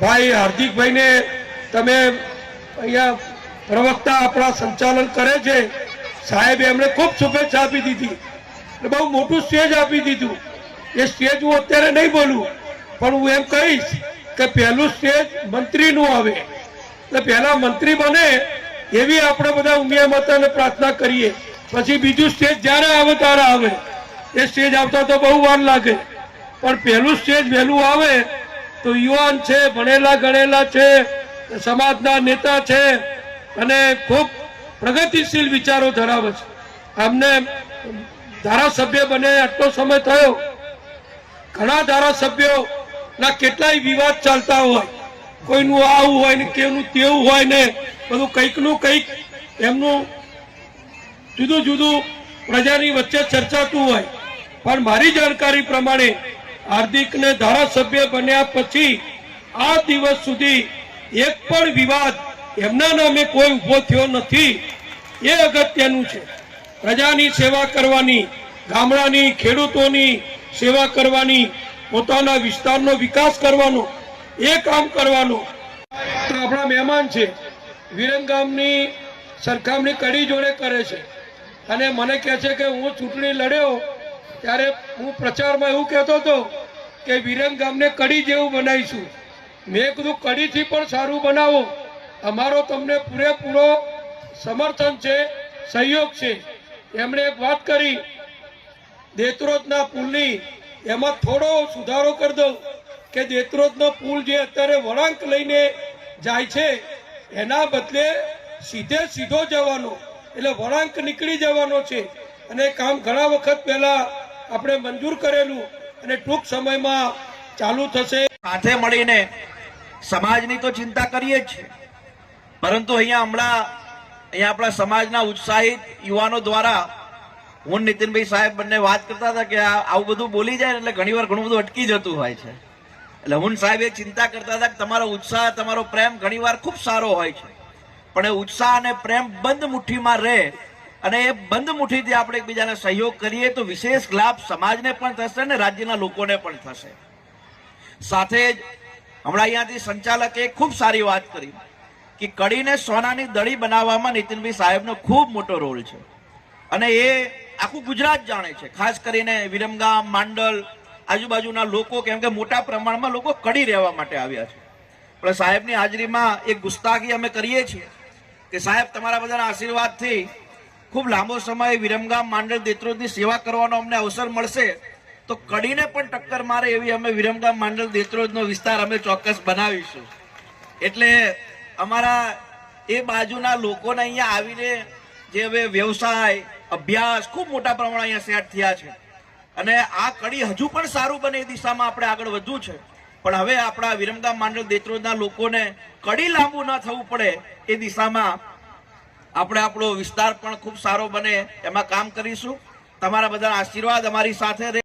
ભાઈ હાર્દિકભાઈને તમે અહીંયા પ્રવક્તા આપણા સંચાલન કરે છે. સાહેબ એમણે ખૂબ શુભેચ્છા આપી દીધી. એટલે બહુ મોટું સ્ટેજ આપી દીધું. એ સ્ટેજ હું અત્યારે નહીં બોલું, પણ હું એમ કહીશ કે પહેલું સ્ટેજ મંત્રીનું આવે. એટલે પહેલા મંત્રી બને એવી આપણે બધા ઉમિયા માતાને પ્રાર્થના કરીએ. પછી બીજું સ્ટેજ જ્યારે આવે ત્યારે આવે. એ સ્ટેજ આવતા તો બહુ વાર લાગે. પણ પહેલું સ્ટેજ વહેલું આવે તો યુવાન છે, ભણેલા ગણેલા છે સમાજના નેતા છે અને ખૂબ પ્રગતિશીલ વિચારો ધરાવે છે. આમને ધારાસભ્ય બને આટલો સમય થયો. ઘણા ધારાસભ્યો ના કેટલાય વિવાદ ચાલતા હોય. કોઈનું આવું હોય ને કેવું તેવું હોય ને બધું કંઈકનું કંઈક એમનું જુદું જુદું પ્રજાની વચ્ચે ચર્ચાતું હોય. પણ મારી જાણકારી પ્રમાણે હાર્દિકને ધારાસભ્ય બન્યા પછી આ દિવસ સુધી એક પણ વિવાદ એમના નામે કોઈ ઊભો થયો નથી. એ અગત્યનું છે. પ્રજાની સેવા કરવાની, ગામડાની ખેડૂતોની સેવા કરવાની, પોતાના વિસ્તારનો વિકાસ કરવાનો, એ કામ કરવાનો. આપણા મહેમાન છે. વિરંગામની સરખામણી કડી જોડે કરે છે. અને મને કહે છે કે હું ચૂંટણી લડ્યો ત્યારે હું પ્રચારમાં એવું કહેતો હતો કે વિરંગામને કડી જેવું બનાવીશું. મેં કીધું કડીથી પણ સારું બનાવો. અમારો તમને પૂરેપૂરો સમર્થન છે, સહયોગ છે. એમણે એક વાત કરી દેતરોજના પુલની એમાં થોડો સુધારો કરી દઉં કે દેતરોજનો પુલ જે અત્યારે વળાંક લઈને જાય છે, એના બદલે સીધે સીધો જવાનો, એટલે વળાંક નીકળી જવાનો છે. અને કામ ઘણા વખત પહેલા આપણે મંજૂર કરેલું અને ટૂંક સમયમાં ચાલુ થશે. સાથે મળીને સમાજની તો ચિંતા કરીએ જ. છે પરંતુ અહીંયા હમણાં અહીંયા આપણા સમાજના ઉત્સાહિત યુવાનો દ્વારા હું નીતિનભાઈ સાહેબ બંને વાત કરતા હતા કે આવું બધું બોલી જાય એટલે ઘણીવાર ઘણું બધું અટકી જતું હોય છે. એટલે હું સાહેબ એ ચિંતા કરતા હતા કે તમારો ઉત્સાહ, તમારો પ્રેમ ઘણીવાર ખૂબ સારો હોય છે. પણ એ ઉત્સાહ અને પ્રેમ બંધ મુઠ્ઠીમાં રહે અને એ બંધ મુઠ્ઠીથી આપણે એકબીજાને સહયોગ કરીએ તો વિશેષ લાભ સમાજને પણ થશે અને રાજ્યના લોકોને પણ થશે. સાથે જ હમણાં અહીંયાથી સંચાલકે ખૂબ સારી વાત કરી કે કડીને સોનાની દળી બનાવવામાં નીતિનભાઈ સાહેબનો ખૂબ મોટો રોલ છે. અને એ આખું ગુજરાત જાણે છે. ખાસ કરીને વિરમગામ, માંડલ, આજુબાજુના લોકો, કેમ કે મોટા પ્રમાણમાં લોકો કડી રહેવા માટે આવ્યા છે. પણ સાહેબની હાજરીમાં એક ગુસ્તાખી અમે કરીએ છીએ કે સાહેબ, તમારા બધાના આશીર્વાદથી ખૂબ લાંબો સમય વિરમગામ માંડલ દેત્રોજની સેવા કરવાનો અમને અવસર મળશે. તો કડીને પણ ટક્કર મારે એવી અમે વિરમગામ માંડલ દેત્રોજનો વિસ્તાર અમે ચોક્કસ બનાવીશું. એટલે અમારા એ બાજુના લોકોને અહીંયા આવીને જે હવે વ્યવસાય, અભ્યાસ ખૂબ મોટા પ્રમાણે અહીંયા સેટ થયા છે. અને આ કડી હજુ પણ સારું બને એ દિશામાં આપણે આગળ વધવું છે. પણ હવે આપણા વિરમગામ માંડલ દેત્રોજના લોકોને કડી લાંબુ ન થવું પડે એ દિશામાં આપણે આપણો વિસ્તાર પણ ખૂબ સારો બને, એમાં કામ કરીશું. તમારા બધા આશીર્વાદ અમારી સાથે